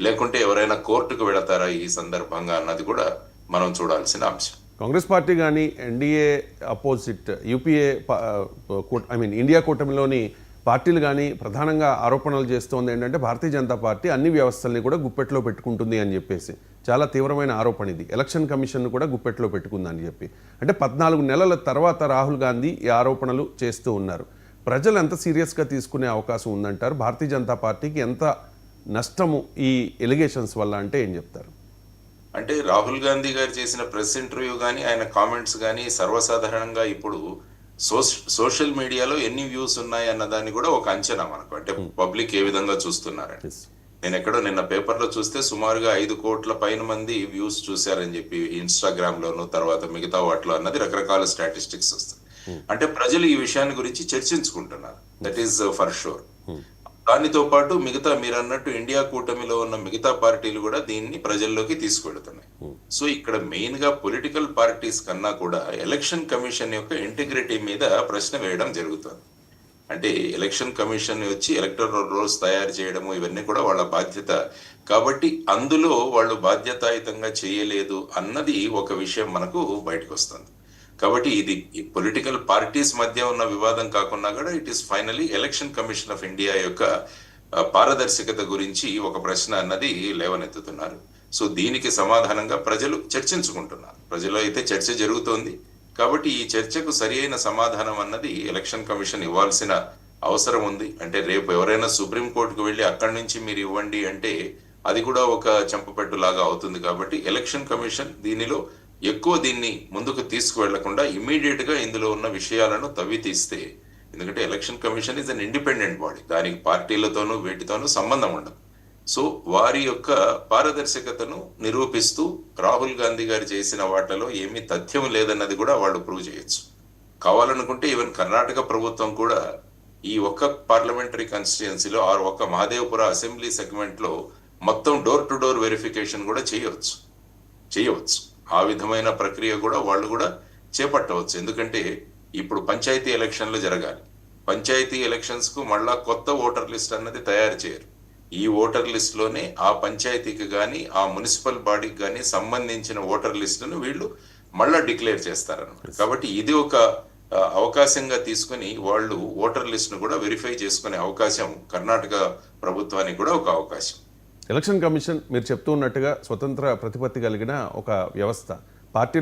లేకుంటే ఎవరైనా కోర్టుకు వెళతారా ఈ సందర్భంగా అన్నది కూడా మనం చూడాల్సిన అంశం. కాంగ్రెస్ పార్టీ కానీ NDA opposite UPA I mean India కూటమిలోని పార్టీలు కానీ ప్రధానంగా ఆరోపణలు చేస్తోంది ఏంటంటే భారతీయ జనతా పార్టీ అన్ని వ్యవస్థల్ని కూడా గుప్పెట్లో పెట్టుకుంటుంది అని చెప్పేసి. చాలా తీవ్రమైన ఆరోపణ ఇది. ఎలక్షన్ కమిషన్ కూడా గుప్పెట్లో పెట్టుకుందని చెప్పి. అంటే పద్నాలుగు నెలల తర్వాత రాహుల్ గాంధీ ఈ ఆరోపణలు చేస్తూ ఉన్నారు. ప్రజలు ఎంత సీరియస్గా తీసుకునే అవకాశం ఉందంటారు? భారతీయ జనతా పార్టీకి ఎంత నష్టము ఈ ఎలిగేషన్స్ వల్ల అంటే ఏం చెప్తారు? అంటే రాహుల్ గాంధీ గారు చేసిన ప్రెస్ ఇంటర్వ్యూ కానీ ఆయన కామెంట్స్ కానీ సర్వసాధారణంగా ఇప్పుడు సోష- సోషల్ మీడియాలో ఎన్ని వ్యూస్ ఉన్నాయి అన్న దాన్ని కూడా ఒక అంచనా మనకు. అంటే పబ్లిక్ ఏ విధంగా చూస్తున్నారని. నేను ఎక్కడో నిన్న పేపర్లో చూస్తే సుమారుగా ఐదు కోట్ల పైన మంది వ్యూస్ చూశారని చెప్పి ఇన్స్టాగ్రామ్ లోను తర్వాత మిగతా వాటిలో అన్నది రకరకాల స్టాటిస్టిక్స్ వస్తాయి. అంటే ప్రజలు ఈ విషయాన్ని గురించి చర్చించుకుంటున్నారు. దట్ ఈస్ ఫర్ షూర్ దానితో పాటు మిగతా మీరు అన్నట్టు ఇండియా కూటమిలో ఉన్న మిగతా పార్టీలు కూడా దీన్ని ప్రజల్లోకి తీసుకెళ్తున్నాయి సో ఇక్కడ మెయిన్గా పొలిటికల్ పార్టీస్ కన్నా కూడా ఎలక్షన్ కమిషన్ యొక్క ఇంటిగ్రిటీ మీద ప్రశ్న వేయడం జరుగుతుంది. అంటే ఎలక్షన్ కమిషన్ వచ్చి ఎలక్టరల్ రోల్స్ తయారు చేయడము ఇవన్నీ కూడా వాళ్ళ బాధ్యత. కాబట్టి అందులో వాళ్ళు బాధ్యతాయుతంగా చేయలేదు అన్నది ఒక విషయం మనకు బయటకు వస్తుంది కాబట్టి ఇది పొలిటికల్ పార్టీస్ మధ్య ఉన్న వివాదం కాకుండా కూడా it is finally election commission of India యొక్క పారదర్శకత గురించి ఒక ప్రశ్న అన్నది లేవనెత్తుతున్నారు. సో దీనికి సమాధానంగా ప్రజలు చర్చించుకుంటున్నారు. ప్రజలు అయితే చర్చ జరుగుతోంది. కాబట్టి ఈ చర్చకు సరి అయిన సమాధానం అన్నది ఎలక్షన్ కమిషన్ ఇవ్వాల్సిన అవసరం ఉంది. అంటే రేపు ఎవరైనా సుప్రీం కోర్టుకు వెళ్ళి అక్కడి నుంచి మీరు ఇవ్వండి అంటే అది కూడా ఒక చెంపపెట్టులాగా అవుతుంది కాబట్టి ఎలక్షన్ కమిషన్ దీనిలో ఎక్కువ దీన్ని ముందుకు తీసుకువెళ్ళకుండా ఇమీడియట్గా ఇందులో ఉన్న విషయాలను తవ్వి తీస్తే ఎందుకంటే election commission is an independent body దానికి పార్టీలతోనూ వీటితోనూ సంబంధం ఉండదు. సో వారి యొక్క పారదర్శకతను నిరూపిస్తూ రాహుల్ గాంధీ గారు చేసిన వాటిలో ఏమీ తథ్యం లేదన్నది కూడా వాళ్ళు ప్రూవ్ చేయొచ్చు. కావాలనుకుంటే ఈవెన్ కర్ణాటక ప్రభుత్వం కూడా ఈ ఒక్క పార్లమెంటరీ కాన్స్టిట్యుయెన్సీలో ఆ ఒక్క మహాదేవపుర అసెంబ్లీ సెగ్మెంట్లో మొత్తం డోర్ టు డోర్ వెరిఫికేషన్ కూడా చేయవచ్చు చేయవచ్చు. ఆ విధమైన ప్రక్రియ కూడా వాళ్ళు కూడా చేపట్టవచ్చు. ఎందుకంటే ఇప్పుడు పంచాయతీ ఎలక్షన్లు జరగాలి. పంచాయతీ ఎలక్షన్స్కు మళ్ళా కొత్త ఓటర్ లిస్ట్ అన్నది తయారు చేయరు. ఈ ఓటర్ లిస్ట్లోనే ఆ పంచాయతీకి గాని ఆ మున్సిపల్ బాడీకి గాని సంబంధించిన ఓటర్ లిస్టును వీళ్ళు మళ్ళా డిక్లేర్ చేస్తారన్నమాట. కాబట్టి ఇది ఒక అవకాశంగా తీసుకుని వాళ్ళు ఓటర్ లిస్ట్ను కూడా వెరిఫై చేసుకునే అవకాశం కర్ణాటక ప్రభుత్వానికి కూడా ఒక అవకాశం. ఎలక్షన్ కమిషన్ మీరు చెప్తూ ఉన్నట్టుగా స్వతంత్ర ప్రతిపత్తి కలిగిన ఒక వ్యవస్థ. పార్టీల